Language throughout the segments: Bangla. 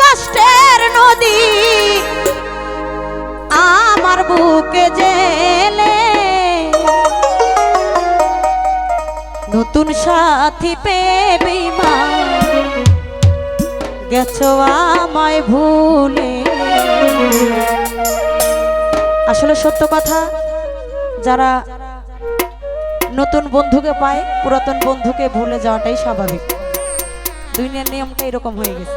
কষ্টের নদী। আমার বুকে জেলে। নতুন সাথী পেবি মা গেছো আমায় ভুলে। আসলে সত্য কথা, যারা নতুন বন্ধুকে পায়, পুরাতন বন্ধুকে ভুলে যাওয়াটাই স্বাভাবিক। দুনিয়ার নিয়মটা এরকম হয়ে গেছে।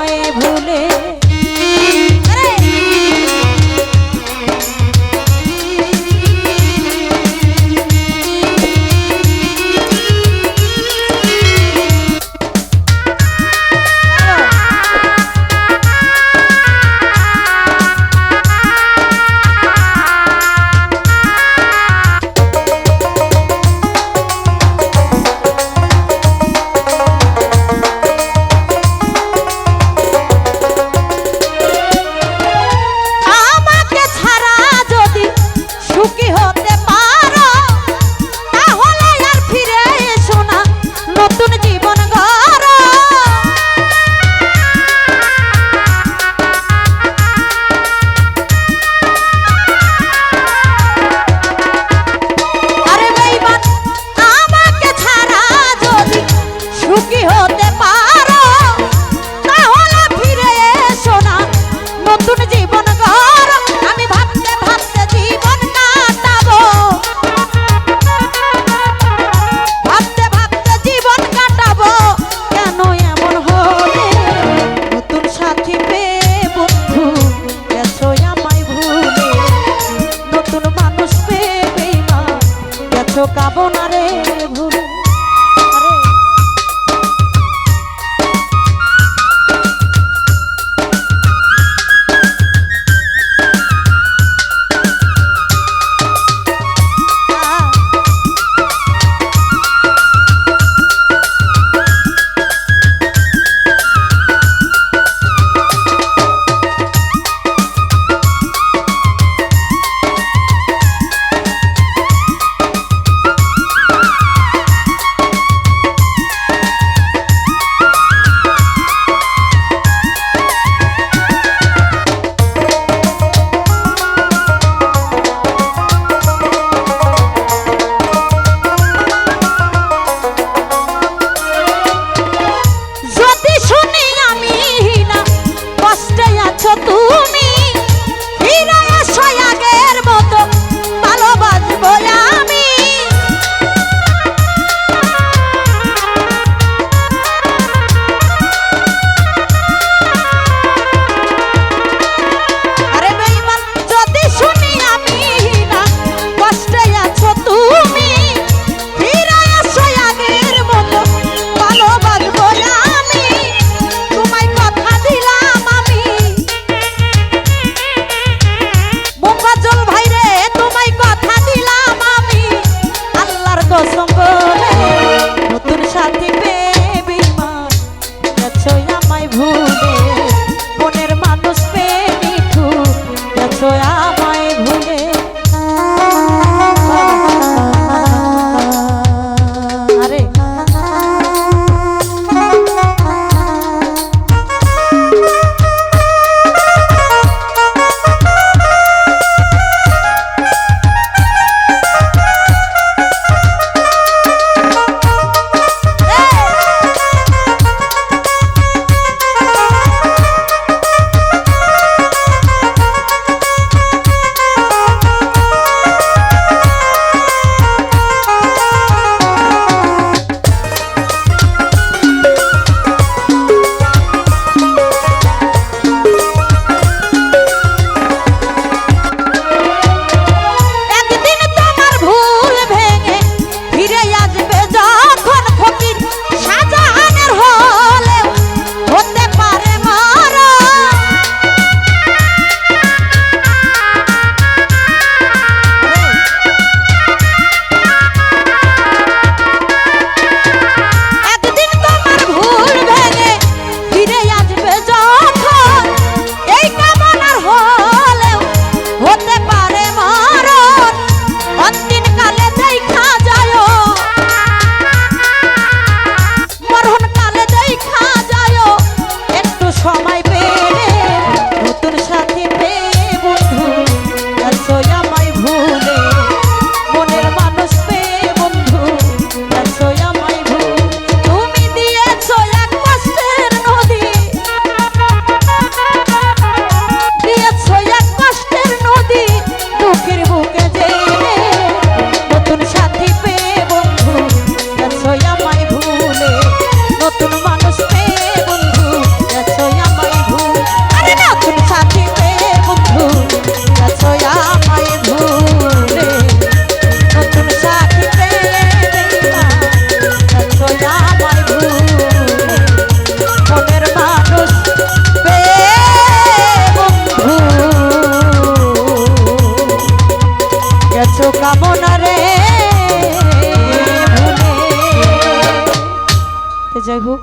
তো যাই হোক,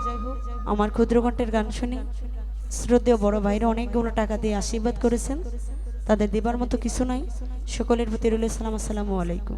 আমার ক্ষুদ্রকণ্ঠের গান শুনি। শ্রদ্ধেয় বড় ভাইরা অনেকগুলো টাকা দিয়ে আশীর্বাদ করেছেন। তাদের দেবার মতো কিছু নাই। সকলের প্রতি রইল সালাম, আসসালামু আলাইকুম।